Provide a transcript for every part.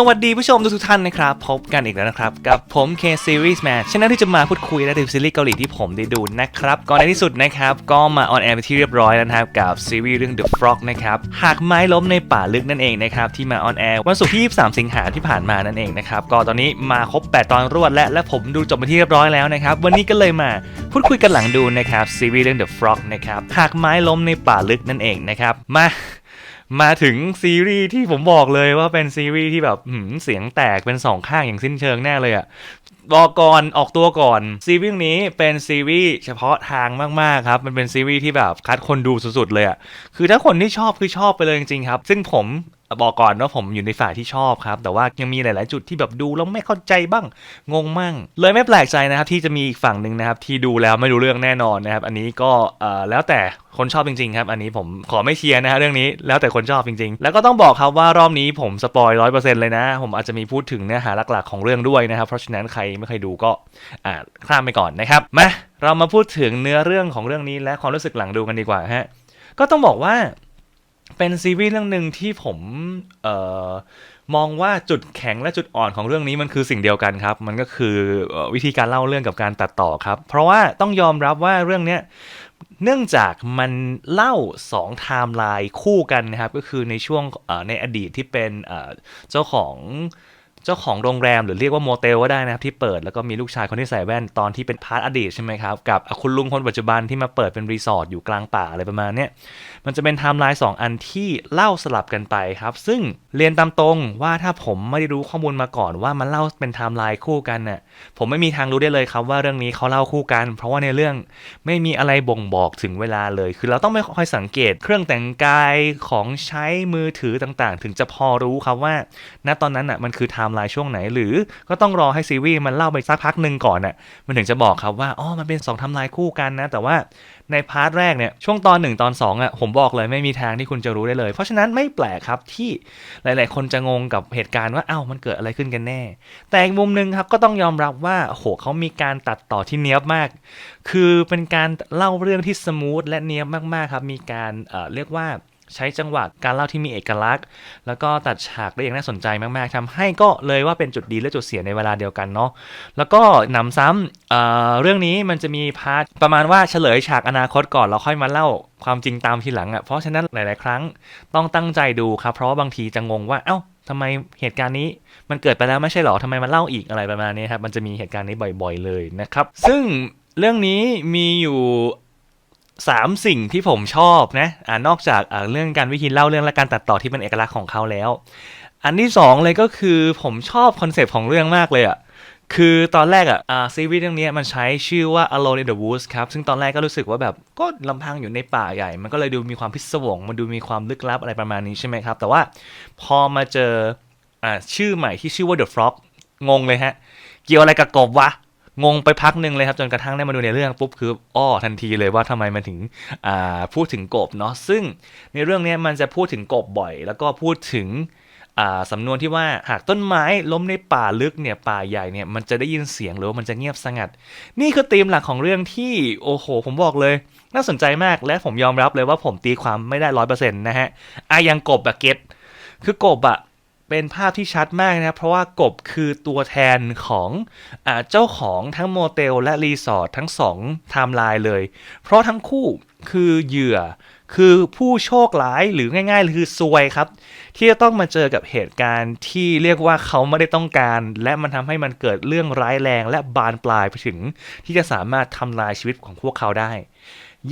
สวัสดีผู้ชมทุกท่านนะครับ พบกันอีกแล้วนะครับ กับผม K Series Man ช่องที่จะมาพูดคุยและรีวิวซีรีส์เกาหลีที่ผมได้ดูนะครับ ก่อนในที่สุดนะครับ ก็มาออนแอร์ไปที่เรียบร้อยแล้วนะครับ กับซีรีส์เรื่อง The Frog นะครับหากไม้ล้มในป่าลึกนั่นเองนะครับ ที่มาออนแอร์วันศุกร์ที่ 23 สิงหาที่ผ่านมานั่นเองนะครับ ก็ตอนนี้มาครบ 8 ตอนรวดและและผมดูจบไปที่เรียบร้อยแล้วนะครับวันนี้ก็เลยมาพูดคุยกันหลังดูนะครับซีรีส์เรื่อง The Frog นะครับหากไม้ล้มในป่าลึกนั่นเองนะครับมา มาถึงซีรีส์ที่ผมบอกเลยว่าเป็นซีรีส์ที่แบบหืเสียงแตกเป็นสองข้างอย่างสิ้นเชิงแน่เลยอะบอกก่อนออกตัวก่อน ซีรีส์นี้เป็นซีรีส์เฉพาะทางมากๆครับ มันเป็นซีรีส์ที่แบบคัดคนดูสุดๆเลยอะคือถ้าคนที่ชอบคือชอบไปเลยจริงๆครับ ซึ่งผม บอกก่อนว่าผมอยู่ในฝ่ายที่ชอบครับ แต่ว่ายังมีหลาย ๆ จุดที่แบบดูแล้วไม่เข้าใจบ้าง งงมั่ง เลยไม่แปลกใจนะครับ ที่จะมีอีกฝั่งหนึ่งนะครับ ที่ดูแล้วไม่รู้เรื่องแน่นอนนะครับ อันนี้ก็แล้วแต่คนชอบจริง ๆ ครับ อันนี้ผมขอไม่เชียร์นะฮะเรื่องนี้แล้วแต่คนชอบจริง ๆ แล้วก็ต้องบอกครับว่ารอบนี้ผมสปอยร้อยเปอร์เซ็นต์เลยนะ ผมอาจจะมีพูดถึงเนื้อหาหลัก ๆ ของเรื่องด้วยนะครับ เพราะฉะนั้นใครไม่เคยดูก็อ่าข้ามไปก่อนนะครับมาเรามาพูดถึงเนื้อเรื่องของเรื่องนี้และความรู้สึกหลังดูกันดีกว่าฮะก็ต้องบอกว่า เป็นซีรีส์เรื่องหนึ่งที่ผมเอ่อมองว่าจุดแข็งและจุดอ่อนของเรื่องนี้มันคือสิ่งเดียวกันครับ มันก็คืออวิธีการเล่าเรื่องกับการตัดต่อครับ เพราะว่าต้องยอมรับว่าเรื่องเนี้ยเนื่องจากมันเล่า2ไทม์ไลน์คู่กันนะครับ ก็คือในช่วงในอดีตที่เป็นเจ้าของ เจ้าของโรงแรมหรือเรียกว่าโมเตลก็ได้นะครับที่เปิดแล้วก็มีลูกชายคนที่ใส่แว่นตอนที่เป็นพาร์ทอดีตใช่ไหมครับกับคุณลุงคนปัจจุบันที่มาเปิดเป็นรีสอร์ทอยู่กลางป่าอะไรประมาณเนี้ยมันจะเป็นไทม์ไลน์สองอันที่เล่าสลับกันไปครับ ซึ่งเรียนตามตรงว่าถ้าผมไม่ได้รู้ข้อมูลมาก่อนว่ามันเล่าเป็นไทม์ไลน์คู่กันน่ะผมไม่มีทางรู้ได้เลยครับว่าเรื่องนี้เขาเล่าคู่กัน เพราะว่าในเรื่องไม่มีอะไรบ่งบอกถึงเวลาเลย คือเราต้องไม่ค่อยสังเกตเครื่องแต่งกายของใช้มือถือต่างๆ ถึงจะพอรู้ครับว่า ณตอนนั้นอะมันคือไทม์ไลน์ช่วงไหน หรือก็ต้องรอให้ซีรีส์มันเล่าไปสักพักหนึ่งก่อนอะมันถึงจะบอกครับว่าอ๋อมันเป็น2ไทม์ไลน์คู่กันนะ แต่ว่าในพาร์ทแรกเนี่ยช่วงตอน 1 ตอน2อะผมบอกเลยไม่มีทางที่คุณจะรู้ได้เลย เพราะฉะนั้นไม่แปลกครับที่หลาย ๆ คนจะงงกับเหตุการณ์ว่าเอ้ามันเกิดอะไรขึ้นกันแน่ แต่อีกมุมหนึงครับก็ต้องยอมรับว่าโหเขามีการตัดต่อที่เนี้ยบมาก คือเป็นการเล่าเรื่องที่สมูทและเนี้ยบมาก ๆ ครับมีการเอ่อเรียกว่า ใช้จังหวะการเล่าที่มีเอกลักษณ์ แล้วก็ตัดฉากได้อย่างน่าสนใจมาก ๆทำให้ก็เลยว่าเป็นจุดดีและจุดเสียในเวลาเดียวกันเนาะแล้วก็หนำซ้ำเเรื่องนี้มันจะมีพาร์ทประมาณว่าเฉลยฉากอนาคตก่อนแล้วค่อยมาเล่าความจริงตามทีหลังอะ่ะเพราะฉะนั้นหลาย ๆ ครั้งต้องตั้งใจดูครับ เพราะบางทีจะงงว่าเอ้าทำไมเหตุการณ์นี้มันเกิดไปแล้วไม่ใช่หรอทำไมมันเล่าอีกอะไรประมาณนี้ครับมันจะมีเหตุการณ์นี้บ่อย ๆ เลยนะครับ ซึ่งเรื่องนี้มีอยู่ สามสิ่งที่ผมชอบนะอ่านอกจากเรื่องการวิธีเล่าเรื่องและการตัดต่อที่เป็นเอกลักษณ์ของเขาแล้ว อันที่สองเลยก็คือผมชอบคอนเซปต์ของเรื่องมากเลยอะ่ะคือตอนแรกอะ่ะซีรีส์เรื่องนี้มันใช้ชื่อว่า Alone in the Woods ครับ ซึ่งตอนแรกก็รู้สึกว่าแบบก็ลำพังอยู่ในป่าใหญ่ มันก็เลยดูมีความพิศวง มันดูมีความลึกลับอะไรประมาณนี้ใช่ไหมครับ แต่ว่าพอมาเจออชื่อใหม่ที่ชื่อว่า The Frog งงเลยฮะ เกี่ยวอะไรกับกบวะ งงไปพักหนึ่งเลยครับ จนกระทั่งได้มาดูในเรื่องปุ๊บคืออ้อทันทีเลยว่าทำไมมันถึงพูดถึงกบเนาะซึ่งในเรื่องนี้มันจะพูดถึงกบบ่อย แล้วก็พูดถึงสำนวนที่ว่าหากต้นไม้ล้มในป่าลึกเนี่ยป่าใหญ่เนี่ยมันจะได้ยินเสียงหรือว่ามันจะเงียบสงัด นี่คือธีมหลักของเรื่องที่โอ้โห ผมบอกเลย น่าสนใจมากและผมยอมรับเลยว่าผมตีความไม่ได้ร้อยเปอร์เซ็นต์นะฮะอายังกบอะเก็ตคือกบอะ เป็นภาพที่ชัดมากนะครับ เพราะว่ากบคือตัวแทนของอเจ้าของทั้งโมเตลและรีสอร์ททั้งสองไทม์ไลน์เลย เพราะทั้งคู่คือเหยื่อคือผู้โชคร้ายหรือง่ายๆคือซวยครับ ที่จะต้องมาเจอกับเหตุการณ์ที่เรียกว่าเขาไม่ได้ต้องการ และมันทำให้มันเกิดเรื่องร้ายแรง และบานปลายไปถึง ที่จะสามารถทำลายชีวิตของพวกเขาได้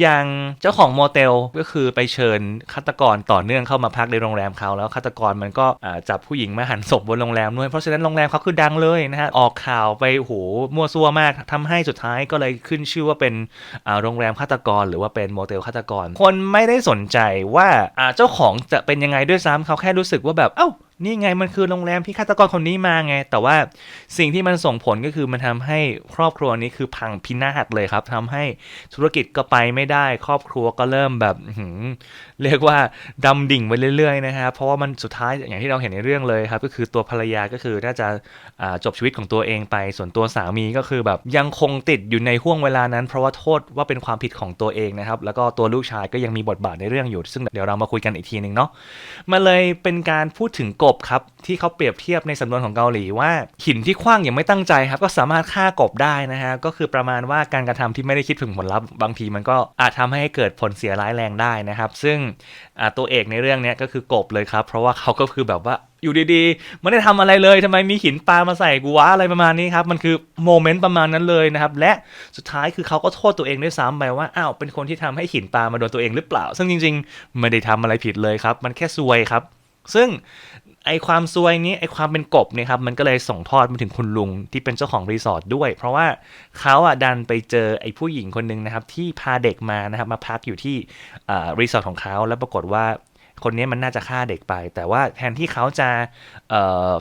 อย่างเจ้าของโมเตลก็คือไปเชิญฆาตกรต่อเนื่องเข้ามาพักในโรงแรมเขาแล้วฆาตกรมันก็จับผู้หญิงมาหันศพบนโรงแรมด้วยเพราะฉะนั้นโรงแรมเขาคือดังเลยนะฮะออกข่าวไปโหมั่วซั่วมากทำให้สุดท้ายก็เลยขึ้นชื่อว่าเป็นโรงแรมฆาตกร หรือว่าเป็นโมเตลฆาตกร คนไม่ได้สนใจว่าอ่าเจ้าของจะเป็นยังไงด้วยซ้ำเขาแค่รู้สึกว่าแบบเอ้า นี่ไงมันคือโรงแรมที่ฆาตกรคนนี้มาไง แต่ว่าสิ่งที่มันส่งผลก็คือมันทำให้ครอบครัวนี้คือพังพินาศเลยครับทำให้ธุรกิจก็ไปไม่ได้ ครอบครัวก็เริ่มแบบเรียกว่าดำดิ่งไปเรื่อยๆนะครับเพราะว่ามันสุดท้ายอย่างที่เราเห็นในเรื่องเลยครับ ก็คือตัวภรรยาก็คือน่าจะาจบชีวิตของตัวเองไป ส่วนตัวสามีก็คือแบบยังคงติดอยู่ในห่วงเวลานั้น เพราะว่าโทษว่าเป็นความผิดของตัวเองนะครับ แล้วก็ตัวลูกชายก็ยังมีบทบาทในเรื่องอยู่ ซึ่งเดี๋ยวเรามาคุยกันอีกทีหนึ่งเนาะมันเลยเป็นการพูดถึงกกบครับที่เขาเปรียบเทียบในสำนวนของเกาหลีว่า หินที่คว้างอย่างไม่ตั้งใจครับ ก็สามารถฆ่ากบได้นะฮะก็คือประมาณว่าการกระทำที่ไม่ได้คิดถึงผลลัพธ์บางทีมันก็อาจทำให้เกิดผลเสียร้ายแรงได้นะครับ ซึ่งตัวเอกในเรื่องนี้ก็คือกบเลยครับ เพราะว่าเขาก็คือแบบว่าอยู่ดีๆไม่ได้ทำอะไรเลยทำไมมีหินปลามาใส่กูวะอะไรประมาณนี้ครับ มันคือโมเมนต์ประมาณนั้นเลยนะครับ และสุดท้ายคือเขาก็โทษตัวเองด้วยซ้ำไปว่าอ้าวเป็นคนที่ทำให้หินปลามาโดนตัวเองหรือเปล่า ซึ่งจริง ๆ ไม่ได้ทำอะไรผิดเลยครับ มันแค่ซวยครับ ซึ่ง ไอความซวยนี้ไอความเป็นกบเนี่ยครับมันก็เลยส่งทอดมาถึงคุณลุงที่เป็นเจ้าของรีสอร์ทด้วย เพราะว่าเขาอะดันไปเจอไอผู้หญิงคนหนึ่งนะครับ ที่พาเด็กมานะครับมาพักอยู่ที่รีสอร์ทของเขาแล้วปรากฏว่าคนนี้มันน่าจะฆ่าเด็กไป แต่ว่าแทนที่เขาจะ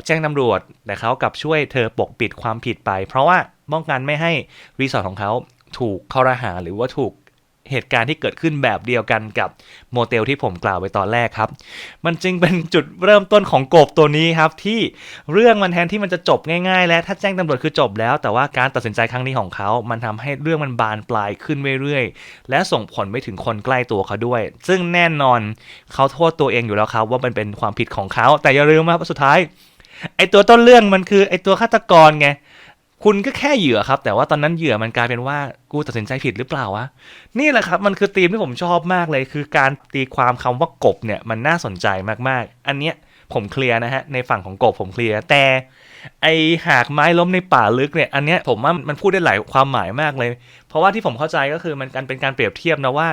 แจ้งตำรวจแต่เขากลับช่วยเธอปกปิดความผิดไป เพราะว่าป้องกันไม่ให้รีสอร์ทของเขาถูกข้อรหาหรือว่าถูก เหตุการณ์ที่เกิดขึ้นแบบเดียวกันกับโมเตลที่ผมกล่าวไปตอนแรกครับ มันจึงเป็นจุดเริ่มต้นของกบตัวนี้ครับ ที่เรื่องมันแทนที่มันจะจบง่ายๆ และถ้าแจ้งตำรวจคือจบแล้ว แต่ว่าการตัดสินใจครั้งนี้ของเขา มันทำให้เรื่องมันบานปลายขึ้นเรื่อยๆ และส่งผลไปถึงคนใกล้ตัวเขาด้วย ซึ่งแน่นอนเขาโทษตัวเองอยู่แล้วครับ ว่ามันเป็นความผิดของเขา แต่อย่าลืมว่าสุดท้ายไอตัวต้นเรื่องมันคือไอตัวฆาตกรไง คุณก็แค่เหยื่อครับ แต่ว่าตอนนั้นเหยื่อมันกลายเป็นว่ากูตัดสินใจผิดหรือเปล่าวะนี่แหละครับ มันคือธีมที่ผมชอบมากเลย คือการตีความคำว่ากบเนี่ยมันน่าสนใจมากๆ อันเนี้ยผมเคลียร์นะฮะในฝั่งของกบผมเคลียร์แต่ ไอหากไม้ล้มในป่าลึกเนี่ยอันเนี้ยผมว่ามันพูดได้หลายความหมายมากเลย เพราะว่าที่ผมเข้าใจก็คือมันการเป็นการเปรียบเทียบนะว่า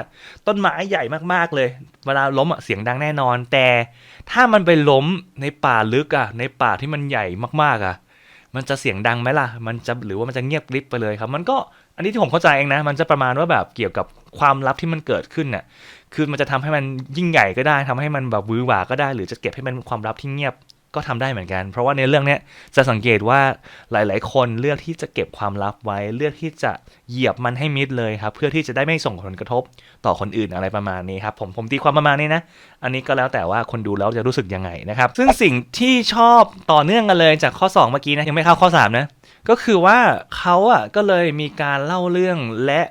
ต้นไม้ใหญ่มากๆเลย เวลาล้มอะเสียงดังแน่นอน แต่ถ้ามันไปล้มในป่าลึกอะในป่าที่มันใหญ่มากๆอะ มันจะเสียงดังไหมล่ะ มันจะหรือว่ามันจะเงียบกริบไปเลยครับ มันก็อันนี้ที่ผมเข้าใจเองนะ มันจะประมาณว่าแบบเกี่ยวกับความลับที่มันเกิดขึ้นน่ะ คือมันจะทำให้มันยิ่งใหญ่ก็ได้ทำให้มันแบบวือหวาก็ได้ หรือจะเก็บให้มันความลับที่เงียบ ก็ทำได้เหมือนกัน เพราะว่าในเรื่องเนี้ยจะสังเกตว่าหลาย ๆ คนเลือกที่จะเก็บความลับไว้ เลือกที่จะเหยียบมันให้มิดเลยครับ เพื่อที่จะได้ไม่ส่งผลกระทบต่อคนอื่นอะไรประมาณนี้ครับ ผมผมตีความประมาณนี้นะ อันนี้ก็แล้วแต่ว่าคนดูแล้วจะรู้สึกยังไงนะครับ ซึ่งสิ่งที่ชอบต่อเนื่องกันเลยจากข้อ 2 เมื่อกี้นะยังไม่เข้าข้อ 3 นะ ก็คือว่าเขาอะก็เลยมีการเล่าเรื่องและ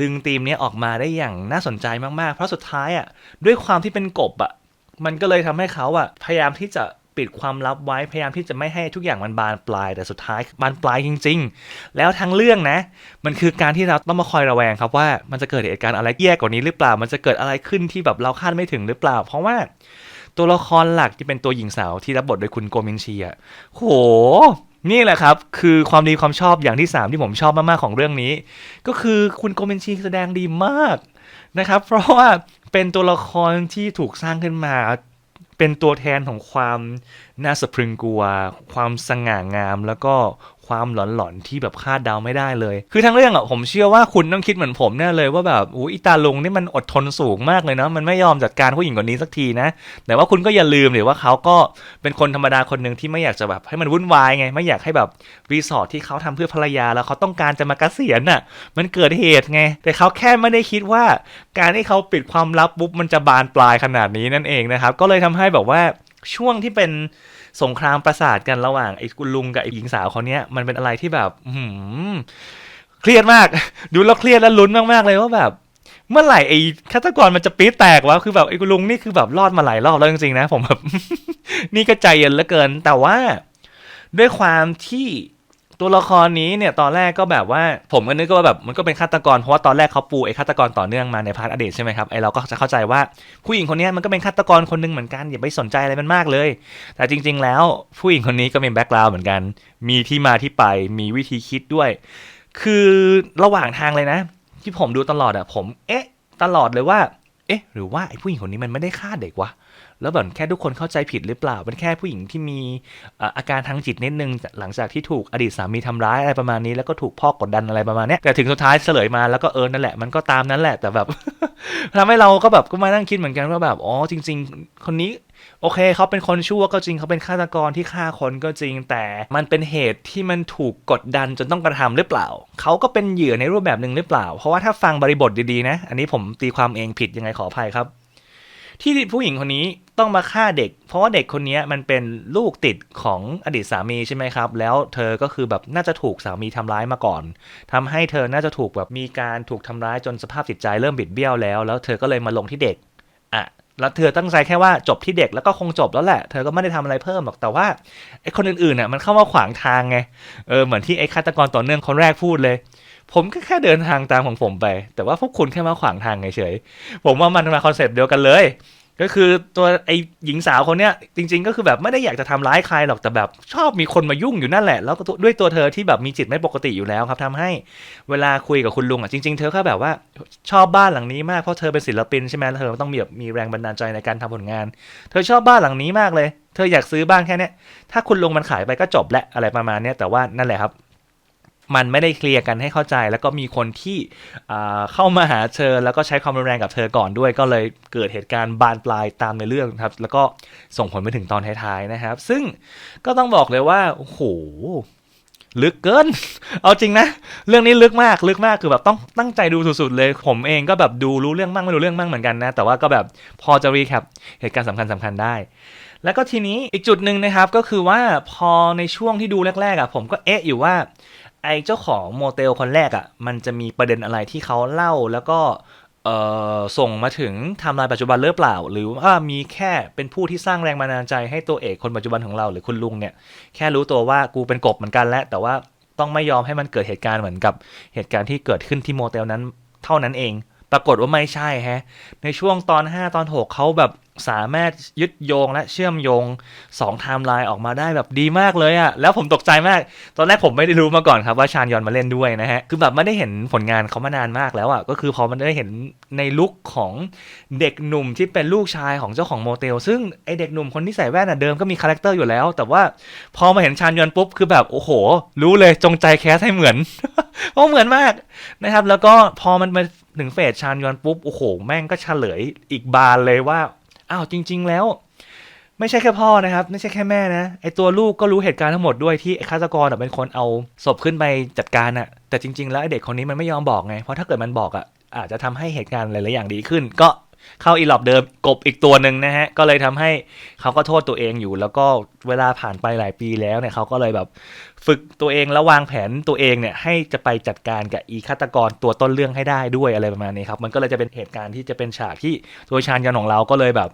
ดึงธีมนี้ออกมาได้อย่างน่าสนใจมาก ๆ เพราะสุดท้ายอะด้วยความที่เป็นกบอะมันก็เลยทำให้เขาอะพยายามที่จะ ปิดความลับไว้พยายามที่จะไม่ให้ทุกอย่างมันบานปลาย แต่สุดท้ายบานปลายจริง ๆ แล้วทั้งเรื่องนะ มันคือการที่เราต้องมาคอยระแวงครับว่ามันจะเกิดเหตุการณ์อะไรแย่กว่านี้หรือเปล่า มันจะเกิดอะไรขึ้นที่แบบเราคาดไม่ถึงหรือเปล่า เพราะว่าตัวละครหลักที่เป็นตัวหญิงสาวที่รับบทโดยคุณโกมินชีอะโหนี่แหละครับ คือความดีความชอบอย่างที่ 3 ที่ผมชอบมาก ๆ ของเรื่องนี้ ก็คือคุณโกมินชีแสดงดีมากนะครับ เพราะว่าเป็นตัวละครที่ถูกสร้างขึ้นมา เป็นตัวแทนของความน่าสะพรึงกลัว ความสง่างามแล้วก็ ความหลอนๆที่แบบคาดเดาไม่ได้เลย คือทั้งเรื่องอะผมเชื่อว่าคุณต้องคิดเหมือนผมแน่เลยว่าแบบอู้อิตาลุงนี่มันอดทนสูงมากเลยเนาะมันไม่ยอมจัดการผู้หญิงคนนี้สักทีนะ แต่ว่าคุณก็อย่าลืมเลยว่าเขาก็เป็นคนธรรมดาคนหนึ่งที่ไม่อยากจะแบบให้มันวุ่นวายไง ไม่อยากให้แบบรีสอร์ทที่เขาทำเพื่อภรรยาแล้วเขาต้องการจะมากเกษียณน่ะ มันเกิดเหตุไง แต่เขาแค่ไม่ได้คิดว่า การที่เขาปิดความลับปุ๊บมันจะบานปลายขนาดนี้นั่นเองนะครับก็เลยทำให้แบบว่าช่วงที่เป็น สงครามประสาทกันระหว่างไอ้คุณลุงกับไอ้หญิงสาวเขาเนี้ยมันเป็นอะไรที่แบบหืมเครียดมาก ดูแล้วเครียดแล้วลุ้นมากๆเลยว่าแบบ เมื่อไหร่ไอ้ฆาตกรมันจะปี๊ดแตกวะคือแบบไอ้คุณลุงนี่คือแบบรอดมาหลายรอบแล้วจริงๆนะ ผมแบบนี่ก็ใจเย็นเหลือเกิน แต่ว่าด้วยความที่ ตัวละครนี้เนี่ยตอนแรกก็แบบว่าผมก็นึกว่าแบบมันก็เป็นฆาตกรเพราะว่าตอนแรกเขาปูไอ้ฆาตกรต่อเนื่องมาในพาร์ทอดีตใช่ไหมครับไอ้เราก็จะเข้าใจว่าผู้หญิงคนนี้มันก็เป็นฆาตกรคนหนึงเหมือนกันอย่าไปสนใจอะไรมันมากเลย แต่จริง ๆ แล้วผู้หญิงคนนี้ก็มีแบ็กกราวด์เหมือนกัน มีที่มาที่ไปมีวิธีคิดด้วย คือระหว่างทางเลยนะ ที่ผมดูตลอดอะผม เอ๊ะ ตลอดเลยว่า เอ๊ะ หรือว่าไอ้ผู้หญิงคนนี้มันไม่ได้ฆ่าเด็กวะ แล้วแบบแค่ทุกคนเข้าใจผิดหรือเปล่าเป็นแค่ผู้หญิงที่มีอาการทางจิตนิดนึง หลังจากที่ถูกอดีตสามีทำร้ายอะไรประมาณนี้ แล้วก็ถูกพ่อกดดันอะไรประมาณนี้แต่ถึงสุดท้ายเฉลยมาแล้วก็เออนั่นแหละมันก็ตามนั้นแหละแต่แบบทำให้เราก็แบบก็มานั่งคิดเหมือนกันว่าแบบอ๋อจริง ๆ คนนี้โอเคเขาเป็นคนชั่วก็จริงเขาเป็นฆาตกรที่ฆ่าคนก็จริง แต่มันเป็นเหตุที่มันถูกกดดันจนต้องกระทำหรือเปล่า เขาก็เป็นเหยื่อในรูปแบบหนึ่งหรือเปล่า เพราะว่าถ้าฟังบริบทดีๆนะ อันนี้ผมตีความเองผิดยังไงขออภัยครับ ที่ผู้หญิงคนนี้ต้องมาฆ่าเด็ก เพราะว่าเด็กคนนี้มันเป็นลูกติดของอดีตสามีใช่ไหมครับ แล้วเธอก็คือแบบน่าจะถูกสามีทำร้ายมาก่อนทำให้เธอน่าจะถูกแบบมีการถูกทำร้ายจนสภาพจิตใจเริ่มบิดเบี้ยวแล้ว แล้วเธอก็เลยมาลงที่เด็กอะแล้วเธอตั้งใจแค่ว่าจบที่เด็กแล้วก็คงจบแล้วแหละ เธอก็ไม่ได้ทำอะไรเพิ่มหรอกแต่ว่าไอ้คนอื่นๆน่ะมันเข้ามาขวางทางไงเออเหมือนที่ไอ้ฆาตกรต่อเนื่องคนแรกพูดเลย ผมก็แค่เดินทางตามของผมไป แต่ว่าพวกคุณแค่มาขวางทางเฉยๆผมว่ามันมาคอนเซปต์เดียวกันเลย ก็คือตัวไอ้หญิงสาวคนเนี้ยจริง ๆ ก็คือแบบไม่ได้อยากจะทำร้ายใครหรอกแต่แบบ ชอบมีคนมายุ่งอยู่นั่นแหละ แล้วก็ด้วยตัวเธอที่แบบมีจิตไม่ปกติอยู่แล้วครับทำให้เวลาคุยกับคุณลุงอะจริง ๆ เธอก็แบบว่าชอบบ้านหลังนี้มากเพราะเธอเป็นศิลปินใช่ไหมเธอต้องมีแบบมีแรงบันดาลใจในการทำผลงาน เธอชอบบ้านหลังนี้มากเลย เธออยากซื้อบ้านแค่เนี้ยถ้าคุณลุงมันขายไปก็จบและอะไรประมาณเนี้ยแต่ว่านั่นแหละครับ มันไม่ได้เคลียร์กันให้เข้าใจ แล้วก็มีคนที่เข้ามาหาเธอแล้วก็ใช้ความรุนแรงกับเธอก่อนด้วย ก็เลยเกิดเหตุการณ์บานปลายตามในเรื่องครับ แล้วก็ส่งผลไปถึงตอนท้ายๆนะครับ ซึ่งก็ต้องบอกเลยว่าโอ้โหลึกเกิน เอาจริงนะ เรื่องนี้ลึกมาก ลึกมากคือแบบต้องตั้งใจดูสุดๆเลย ผมเองก็แบบดูรู้เรื่องมั่งไม่รู้เรื่องมั่งเหมือนกันนะ แต่ว่าก็แบบพอจะรีแคปเหตุการณ์สำคัญสำคัญๆได้ แล้วก็ทีนี้อีกจุดหนึ่งนะครับก็คือว่าพอในช่วงที่ดูแรกๆอะผมก็เอ๊ะอยู่ว่า ไอ้เจ้าของโมเตลคนแรกอะ่ะมันจะมีประเด็นอะไรที่เขาเล่าแล้วก็เส่งมาถึงไทม์ไลน์ปัจจุบันหรือเปล่า หรือว่ามีแค่เป็นผู้ที่สร้างแรงบันดาลใจให้ตัวเอกคนปัจจุบันของเราหรือคุณลุงเนี่ย แค่รู้ตัวว่ากูเป็นกบเหมือนกันแล้วแต่ว่าต้องไม่ยอมให้มันเกิดเหตุการณ์เหมือนกับเหตุการณ์ที่เกิดขึ้นที่โมเตลนั้นเท่านั้นเอง ปรากฏว่าไม่ใช่ฮะ ในช่วงตอน 5 ตอน 6เขาแบบ สามารถยึดโยงและเชื่อมโยง2ไทม์ไลน์ออกมาได้แบบดีมากเลยอะแล้วผมตกใจมาก ตอนแรกผมไม่ได้รู้มาก่อนครับว่าชาญยอนมาเล่นด้วยนะฮะ คือแบบไม่ได้เห็นผลงานเขามานานมากแล้วอะก็คือพอมันได้เห็นในลุคของเด็กหนุ่มที่เป็นลูกชายของเจ้าของโมเตล ซึ่งไอเด็กหนุ่มคนที่ใส่แว่นอะเดิมก็มีคาแรคเตอร์อยู่แล้ว แต่ว่าพอมาเห็นชาญยอนปุ๊บคือแบบโอ้โห รู้เลยจงใจแคสให้เหมือนเพราะเหมือนมากนะครับ แล้วก็พอมันมาถึงเฟสชาญยอนปุ๊บโอ้โหแม่งก็เฉลยอีกบานเลยว่า อ้าวจริง ๆ แล้ว ไม่ใช่แค่พ่อนะครับ ไม่ใช่แค่แม่นะไอตัวลูกก็รู้เหตุการณ์ทั้งหมดด้วยที่ฆาตกรเป็นคนเอาศพขึ้นไปจัดการอะแต่จริง ๆ แล้วไอเด็กคนนี้มันไม่ยอมบอกไงเพราะถ้าเกิดมันบอกอะอาจจะทำให้เหตุการณ์หลายๆอย่างดีขึ้น ก็เข้าอีหลอบเดิมกบอีกตัวหนึ่งนะฮะ ก็เลยทำให้เขาก็โทษตัวเองอยู่ แล้วก็เวลาผ่านไปหลายปีแล้วเนี่ยเขาก็เลยแบบฝึกตัวเองแล้ววางแผนตัวเองเนี่ยให้จะไปจัดการกับอีฆาตกรตัวต้นเรื่องให้ได้ด้วยอะไรประมาณนี้ครับ มันก็เลยจะเป็นเหตุการณ์ที่จะเป็นฉากที่ตัวชาญยอนของเราก็เลยแบบ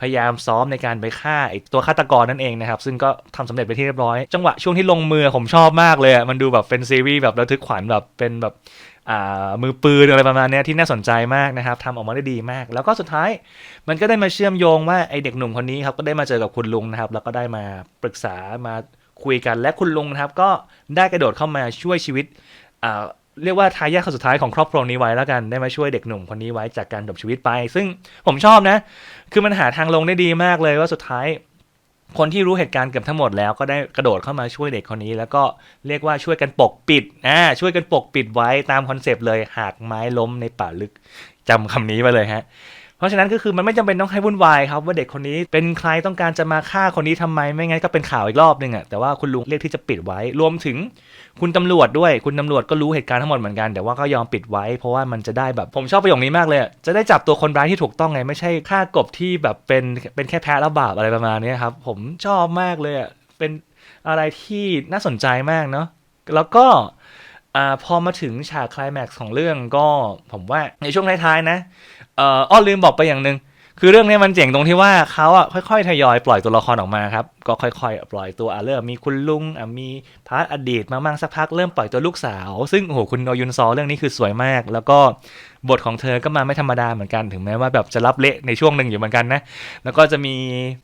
พยายามซ้อมในการไปฆ่าไอตัวฆาตกรนั่นเองนะครับ ซึ่งก็ทำสำเร็จไปที่เรียบร้อย จังหวะช่วงที่ลงมือผมชอบมากเลยอะมันดูแบบเป็นซีรีส์แบบระทึกขวัญแบบเป็นแบบอ่ามือปืนอะไรประมาณนี้ที่น่าสนใจมากนะครับทำออกมาได้ดีมาก แล้วก็สุดท้ายมันก็ได้มาเชื่อมโยงว่าไอเด็กหนุ่มคนนี้ครับก็ได้มาเจอกับคุณลุงนะครับ แล้วก็ได้มาปรึกษามาคุยกันและคุณลุงนะครับ ก็ได้กระโดดเข้ามาช่วยชีวิตอ่า เรียกว่าทายาทคนสุดท้ายของครอบครัวนี้ไว้แล้วกันได้มาช่วยเด็กหนุ่มคนนี้ไว้จากการจบชีวิตไป ซึ่งผมชอบนะ คือมันหาทางลงได้ดีมากเลยว่าสุดท้าย คนที่รู้เหตุการณ์เกือบทั้งหมดแล้วก็ได้กระโดดเข้ามาช่วยเด็กคนนี้ แล้วก็เรียกว่าช่วยกันปกปิดอ่าช่วยกันปกปิดไว้ตามคอนเซปต์เลยหากไม้ล้มในป่าลึกจำคำนี้ไปเลยฮะ เพราะฉะนั้นก็คือมันไม่จำเป็นต้องให้วุ่นวายครับว่าเด็กคนนี้เป็นใครต้องการจะมาฆ่าคนนี้ทำไมไม่งั้นก็เป็นข่าวอีกรอบนึงอะแต่ว่าคุณลุงเลือกที่จะปิดไว้ รวมถึงคุณตำรวจด้วย คุณตำรวจก็รู้เหตุการณ์ทั้งหมดเหมือนกัน แต่ว่าก็ยอมปิดไว้ เพราะว่ามันจะได้แบบผมชอบประโยคนี้มากเลย จะได้จับตัวคนร้ายที่ถูกต้องไง ไม่ใช่ฆ่ากบที่แบบเป็นเป็นแค่แพ้แล้วบาปอะไรประมาณนี้ครับ ผมชอบมากเลยอะเป็นอะไรที่น่าสนใจมากเนาะแล้วก็อพอมาถึงฉากคลแม็กซ์ของเรื่องก็ผมว่าในช่วงท้ายๆนะ เอ่ออ้อลืมบอกไปอย่างหนึ่งคือเรื่องนี้มันเจ๋งตรงที่ว่าเขาอะค่อยๆทยอยปล่อยตัวละครออกมาครับ ก็ค่อยๆ ปล่อยตัวอะเริ่มมีคุณลุงอะมีพาร์ทอดีตมาบ้างสักพักเริ่มปล่อยตัวลูกสาว ซึ่งโอ้โหคุณโนยุนซอเรื่องนี้คือสวยมาก แล้วก็บทของเธอก็มาไม่ธรรมดาเหมือนกันถึงแม้ว่าแบบจะรับเละในช่วงหนึ่งอยู่เหมือนกันนะแล้วก็จะมี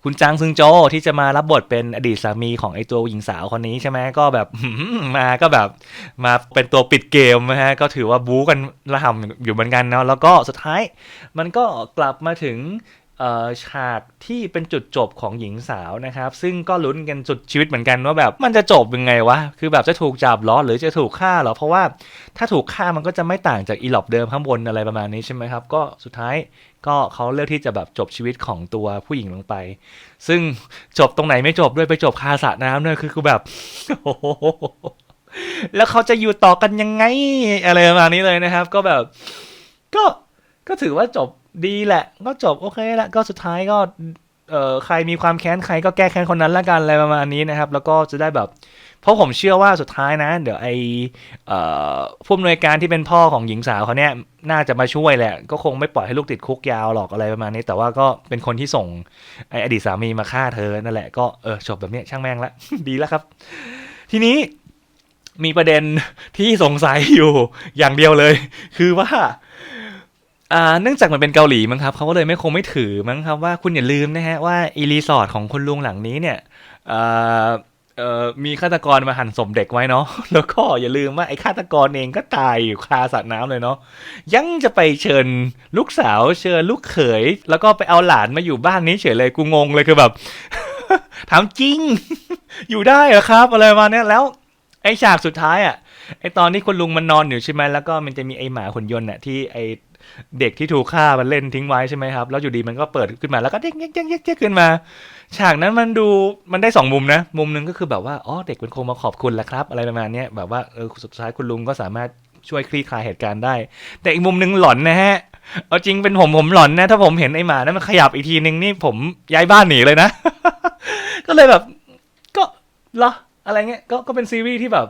คุณจางซึงโจที่จะมารับบทเป็นอดีตสามีของไอตัวหญิงสาวคนนี้ใช่ไหมก็แบบมาก็แบบมาเป็นตัวปิดเกมนะฮะก็ถือว่าบู๊กันระห่ำอยู่เหมือนกันเนาะแล้วก็สุดท้ายมันก็กลับมาถึง ฉากที่เป็นจุดจบของหญิงสาวนะครับ ซึ่งก็ลุ้นกันจุดชีวิตเหมือนกันว่าแบบมันจะจบยังไงวะ คือแบบจะถูกจับล้อหรือจะถูกฆ่าเหรอ เพราะว่าถ้าถูกฆ่ามันก็จะไม่ต่างจากอีหลอบเดิมข้างบนอะไรประมาณนี้ใช่ไหมครับ ก็สุดท้ายก็เขาเลือกที่จะแบบจบชีวิตของตัวผู้หญิงลงไป ซึ่งจบตรงไหนไม่จบด้วยไปจบคาสระน้ำเนี่ยคือคือแบบโอ้โหแล้วเขาจะอยู่ต่อกันยังไงอะไรประมาณนี้เลยนะครับ ก็แบบ ก็ก็ถือว่าจบ ดีแหละ ก็จบโอเคละก็สุดท้ายก็เอ่อใครมีความแค้นใครก็แก้แค้นคนนั้นละกันอะไรประมาณนี้นะครับ แล้วก็จะได้แบบ เพราะผมเชื่อว่าสุดท้ายนะ เดี๋ยวไอเอ่อผู้อำนวยการที่เป็นพ่อของหญิงสาวเขาเนี่ยน่าจะมาช่วยแหละ ก็คงไม่ปล่อยให้ลูกติดคุกยาวหรอกอะไรประมาณนี้ แต่ว่าก็เป็นคนที่ส่งไออดีตสามีมาฆ่าเธอนั่นแหละก็เออจบแบบเนี้ยช่างแม่งละ ดีแล้วครับ ทีนี้มีประเด็นที่สงสัยอยู่อย่างเดียวเลย คือว่า เนื่องจากมันเป็นเกาหลีมั้งครับเขาก็เลยไม่คงไม่ถือมั้งครับว่าคุณอย่าลืมนะฮะว่าอีรีสอร์ทของคุณลุงหลังนี้เนี่ยเอ่อมีฆาตกรมาหั่นศพเด็กไว้เนาะแล้วก็อย่าลืมว่าไอ้ฆาตกรเองก็ตายอยู่คาสระน้ำเลยเนาะยังจะไปเชิญลูกสาวเชิญลูกเขย แล้วก็ไปเอาหลานมาอยู่บ้านนี้เฉยเลยกูงงเลยคือแบบถามจริง อยู่ได้เหรอครับอะไรมาเนี้ยแล้วไอ้ฉากสุดท้ายอะไอ้ตอนที่คุณลุงมันนอนอยู่ใช่ไหมแล้วก็มันจะมีไอ้หมาหุ่นยนต์น่ะที่ไอ้ เด็กที่ถูกฆ่ามันเล่นทิ้งไว้ใช่ไหมครับ แล้วอยู่ดีมันก็เปิดขึ้นมาแล้วก็เด้งเด้งเด้งเด้งขึ้นมา ฉากนั้นมันดูมันได้สองมุมนะ มุมหนึ่งก็คือแบบว่าอ๋อเด็กมันคงมาขอบคุณแหละครับ อะไรประมาณนี้แบบว่าเออสุดท้ายคุณลุงก็สามารถช่วยคลี่คลายเหตุการณ์ได้ แต่อีกมุมหนึ่งหลอนนะฮะเอาจริงเป็นผมผมหลอนนะ ถ้าผมเห็นไอ้หมานั้นมันขยับอีกทีนึงนี่ผมย้ายบ้านหนีเลยนะ ก็เลยแบบ ก็เหรออะไรเงี้ยก็ก็เป็นซีรีส์ที่แบบ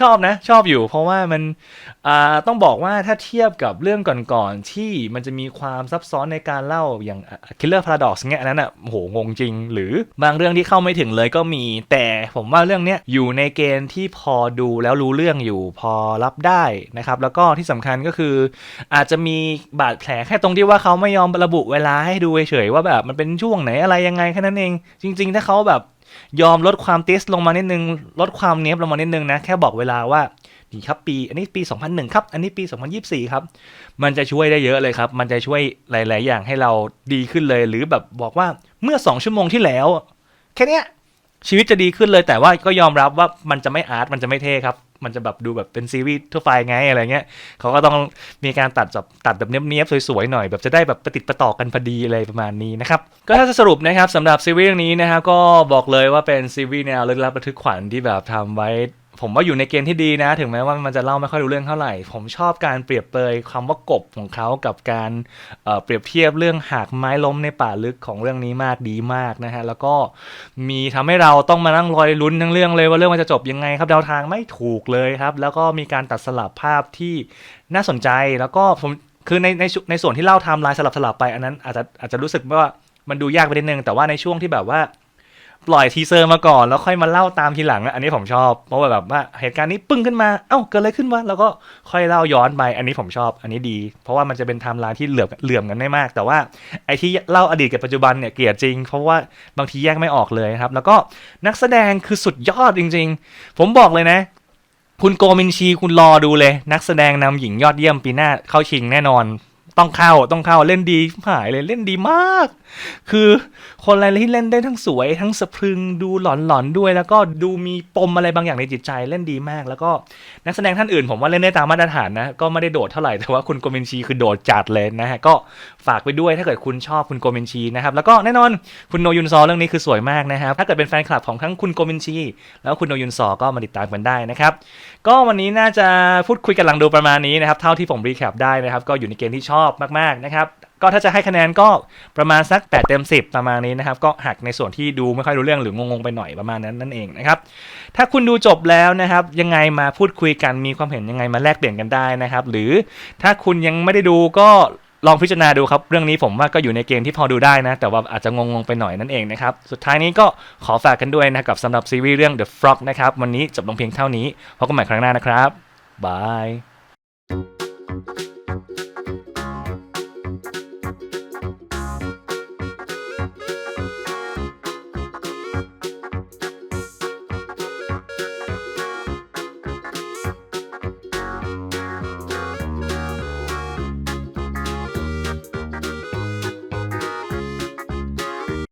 ชอบนะ ชอบอยู่ เพราะว่ามันต้องบอกว่าถ้าเทียบกับเรื่องก่อนๆที่มันจะมีความซับซ้อนในการเล่าอย่าง Killer Paradox เงี้ยนนั้นอะโหงงจริง หรือบางเรื่องที่เข้าไม่ถึงเลยก็มี แต่ผมว่าเรื่องเนี้ยอยู่ในเกณฑ์ที่พอดูแล้วรู้เรื่องอยู่พอรับได้นะครับ แล้วก็ที่สำคัญก็คือ อาจจะมีบาดแผลแค่ตรงที่ว่าเขาไม่ยอมระบุเวลาให้ดูเฉยๆว่าแบบมันเป็นช่วงไหนอะไรยังไงแค่นั้นเอง จริง ๆ ถ้าเขาแบบ ยอมลดความติสลงมานิดนึง ลดความเนี้ยบลงมานิดนึงนะ แค่บอกเวลาว่านี่ครับปี อันนี้ปี 2001 ครับ อันนี้ปี 2024 ครับ มันจะช่วยได้เยอะเลยครับ มันจะช่วยหลาย ๆ อย่างให้เราดีขึ้นเลย หรือแบบบอกว่าเมื่อ 2 ชั่วโมงที่แล้ว แค่เนี้ยชีวิตจะดีขึ้นเลยแต่ว่าก็ยอมรับว่ามันจะไม่อาร์ตมันจะไม่เท่ครับ มันจะแบบดูแบบเป็นซีรีส์ทั่วไปไงอะไรเงี้ยเขาก็ต้องมีการตัดแบบตัดแบบเนี้ยบๆสวยๆหน่อยแบบจะได้แบบประติดประต่อกันพอดีอะไรประมาณนี้นะครับก็ถ้าจะสรุปนะครับสำหรับซีรีส์เรื่องนี้นะครับก็บอกเลยว่าเป็นซีรีส์แนวลึกลับระทึกขวัญที่แบบทำไว้ ผมว่าอยู่ในเกณฑ์ที่ดีนะ ถึงแม้ว่ามันจะเล่าไม่ค่อยรู้เรื่องเท่าไหร่ ผมชอบการเปรียบเปยคำว่ากบของเขากับการเเปรียบเทียบเรื่องหากไม้ล้มในป่าลึกของเรื่องนี้มากดีมากนะฮะ แล้วก็มีทำให้เราต้องมานั่งรอยลุ้นทั้งเรื่องเลยว่าเรื่องมันจะจบยังไงครับเดาทางไม่ถูกเลยครับ แล้วก็มีการตัดสลับภาพที่น่าสนใจ แล้วก็ผมคือในในในส่วนที่เล่าไทม์ไลน์สลับสลับไปอันนั้นอาจจะอาจจะรู้สึกว่ามันดูยากไปนิดนึงแต่ว่าในช่วงที่แบบว่า ปล่อยทีเซอร์มาก่อนแล้วค่อยมาเล่าตามทีหลังอะอันนี้ผมชอบ เพราะว่าแบบว่าเหตุการณ์นี้ปึ้งขึ้นมา เอ้าเกิดอะไรขึ้นวะแล้วก็ค่อยเล่าย้อนไป อันนี้ผมชอบ อันนี้ดี เพราะว่ามันจะเป็นไทม์ไลน์ที่เหลื่อมเหลื่อมกันได้มาก แต่ว่าไอ้ที่เล่าอดีตกับปัจจุบันเนี่ยเกลียดจริง เพราะว่าบางทีแยกไม่ออกเลยครับ แล้วก็นักแสดงคือสุดยอดจริง ๆ ผมบอกเลยนะคุณโกมินชีคุณรอดูเลย นักแสดงนำหญิงยอดเยี่ยมปีหน้าเข้าชิงแน่นอน ต้องเข้าต้องเข้าเล่นดีหายเลยเล่นดีมาก คือ คนอะไรที่เล่นได้ทั้งสวย ทั้งสะพรึงดูหลอนๆด้วย แล้วก็ดูมีปมอะไรบางอย่างในจิตใจเล่นดีมาก แล้วก็นักแสดงท่านอื่นผมว่าเล่นได้ตามมาตรฐานนะก็ไม่ได้โดดเท่าไหร่แต่ว่าคุณโกมินชีคือโดดจัดเลยนะฮะก็ฝากไปด้วยถ้าเกิดคุณชอบคุณโกมินชีนะครับแล้วก็แน่นอนคุณโนยุนซอเรื่องนี้คือสวยมากนะครับถ้าเกิดเป็นแฟนคลับของทั้งคุณโกมินชี แล้วคุณโนยุนซอก็มาติดตามกันได้นะครับก็วันนี้น่าจะพูดคุยกันหลังดูประมาณนี้นะครับเท่าที่ผมรีแคปได้นะครับก็อยู่ในเกณฑ์ที่ชอบมากๆนะครับ ก็ถ้าจะให้คะแนนก็ประมาณสัก 8 เต็ม 10 ประมาณนี้นะครับ ก็หักในส่วนที่ดูไม่ค่อยรู้เรื่องหรืองงๆไปหน่อยประมาณนั้นนั่นเองนะครับ ถ้าคุณดูจบแล้วนะครับ ยังไงมาพูดคุยกันมีความเห็นยังไงมาแลกเปลี่ยนกันได้นะครับ หรือถ้าคุณยังไม่ได้ดูก็ลองพิจารณาดูครับ เรื่องนี้ผมว่าก็อยู่ในเกณฑ์ที่พอดูได้นะ แต่ว่าอาจจะงงๆไปหน่อยนั่นเองนะครับ สุดท้ายนี้ก็ขอฝากกันด้วยนะครับสำหรับซีรีส์เรื่อง The Frog นะครับ วันนี้จบลงเพียงเท่านี้พบกันใหม่ครั้งหน้านะครับบาย